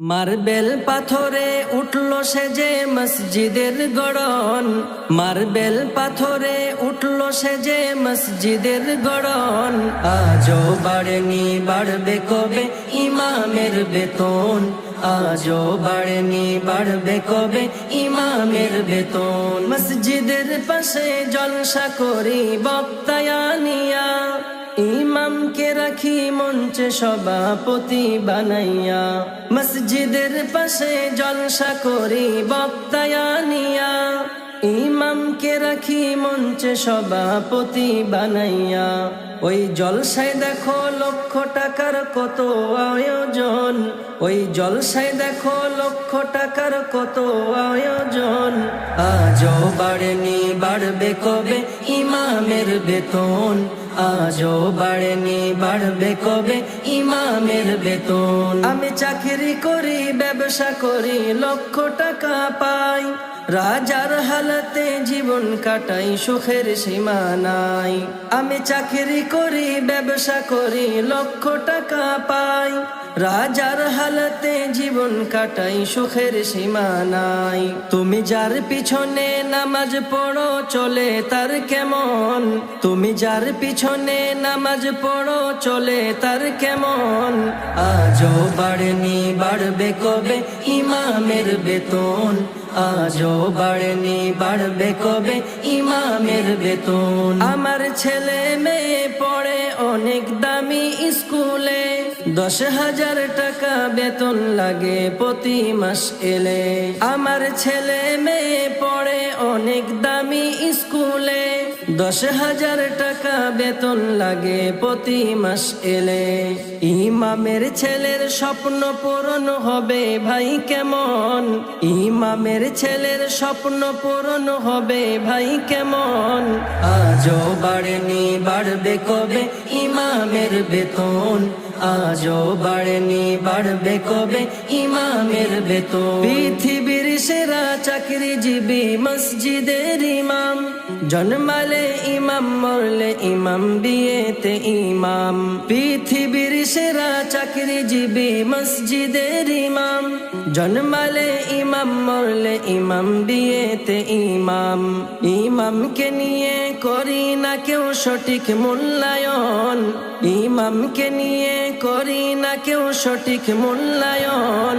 Marble পাথরে উঠল সে যে মসজিদের গড়ন। মার্বেল পাথরে উঠল সে যে মসজিদের গড়ন। আজও বাড়েনি, বাড়বে কবে ইমামের বেতন? আজও বাড়েনি, বাড়বে কবে ইমামের বেতন? মসজিদের পাশে জলসা করি বক্তায়ানিয়া ইমামকে রাখি মঞ্চে সভাপতি বানাইয়া, মসজিদের পাশে জলসা করি বক্তায়ানিয়া ইমামকে রাখি মঞ্চে সভাপতি বানাইয়া, ওই জলসায় দেখো লক্ষ টাকার কত আয়োজন। ওই জলসায় দেখো লক্ষ টাকার কত আয়োজন। আজও বাড়েনি, বাড়বে কবে ইমামের বেতন। আজও বাড়েনি, বাড়বে কবে? ইমামের বেতন। আমি চাকরি করি, ব্যবসা করি, লক্ষ টাকা পাই। রাজার হালতে জীবন কাটাই, সুখের সীমা নাই। আমি চাকরি করি, ব্যবসা করি, লক্ষ টাকা পাই। রাজার হালতে জীবন কাটাই, সুখের সীমা নাই। তুমি যার পিছনে নামাজ পড়ো, চলে তার কেমন? তুমি যার পিছনে নামাজ পড়ো, চলে তার কেমন? আজও বাড়েনি, বাড়বে কবে ইমামের বেতন? আজও বাড়েনি, বাড়বে কবে ইমামের বেতন? আমার ছেলে মেয়ে পড়ে অনেক দামি স্কুলে দশ হাজার টাকা বেতন লাগে প্রতি মাস এলে। আমার ছেলে মেয়ে পড়ে অনেক দামি স্কুলে। দশ হাজার টাকা বেতন লাগে প্রতি মাস এলে। ইমামের ছেলের স্বপ্ন পূরণ হবে ভাই কেমন? ইমামের ছেলের স্বপ্ন পূরণ হবে ভাই কেমন? আজও বাড়েনি, বাড়বে কবে ইমামের বেতন? আজও বাড়েনি বাড়বে কবে ইমামের বেতন? পৃথিবীর সেরা চাকরিজীবী মসজিদের ইমাম। জন্মালে ইমাম, মরলে ইমাম, বিয়েতে ইমাম। পৃথিবীর সেরা চাকরিজীবী মসজিদের ইমাম। জন্মালে ইমাম, মরলে ইমাম, বিয়েতে ইমাম। ইমামকে নিয়ে করি না কেউ সঠিক মূল্যায়ন। ইমামকে নিয়ে করি না কেউ সঠিক মূল্যায়ন।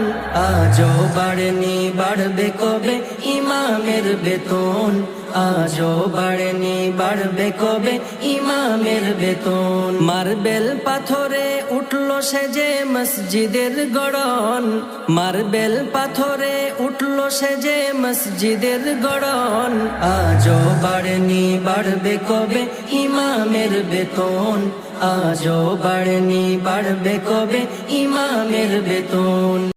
আজও বাড়েনি, বাড়বে কবে ইমামের বেতন। আজও বাড়েনি, বাড়বে কবে? ইমামের বেতন। মার্বেল পাথরে উঠল সে যে মসজিদের গড়ন। মার্বেল পাথরে উঠল সে যে মসজিদের গড়ন। আজও বাড়েনি, বাড়বে কবে? ইমামের বেতন। আজও বাড়েনি, বাড়বে কবে? ইমামের বেতন।